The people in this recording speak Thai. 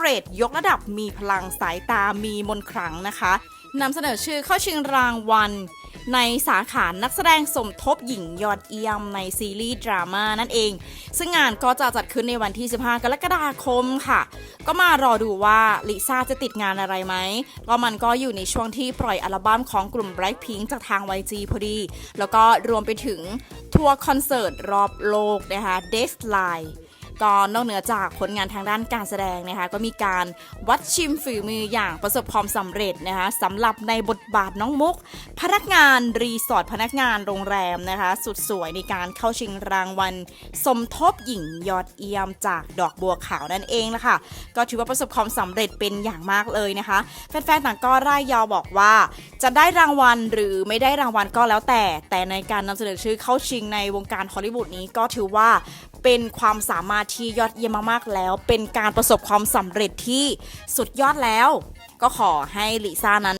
เกรดยกระดับมีพลังสายตามีมนต์ขลังนะคะนำเสนอชื่อเข้าชิงรางวัล ในสาขานักแสดงสมทบหญิงยอดเยี่ยมในซีรีส์ดราม่านั่นเอง ซึ่งงานก็จะจัดขึ้นในวันที่ 15 กรกฎาคมค่ะ ก็มารอดูว่าลิซ่าจะติดงานอะไรไหมก็มันก็อยู่ในช่วงที่ปล่อยอัลบั้มของกลุ่ม Blackpink จากทาง YG พอดี แล้วก็รวมไปถึงทัวร์คอนเสิร์ตรอบโลกนะคะ d e s l i n e ก็นอกเหนือจากผลงานทางด้านการแสดงนะคะก็มีการวัดชิมฝีมืออย่างประสบความสำเร็จนะคะสำหรับในบทบาทน้องมุก พนักงานรีสอร์ทพนักงานโรงแรมนะคะสุดสวยในการเข้าชิงรางวัล สมทบหญิงยอดเยี่ยมจากดอกบัวขาวนั่นเองนะคะก็ถือว่าประสบความสำเร็จเป็นอย่างมากเลยนะคะแฟนๆต่างก็ร่ายยาวบอกว่า จะได้รางวัลหรือไม่ได้รางวัลก็แล้วแต่ แต่ในการนำเสนอชื่อเข้าชิงในวงการฮอลลีวูดนี้ก็ถือว่าเป็นความสามารถที่ยอดเยี่ยมมากๆแล้ว เป็นการประสบความสำเร็จที่สุดยอดแล้ว ก็ขอให้ลิซ่านั้น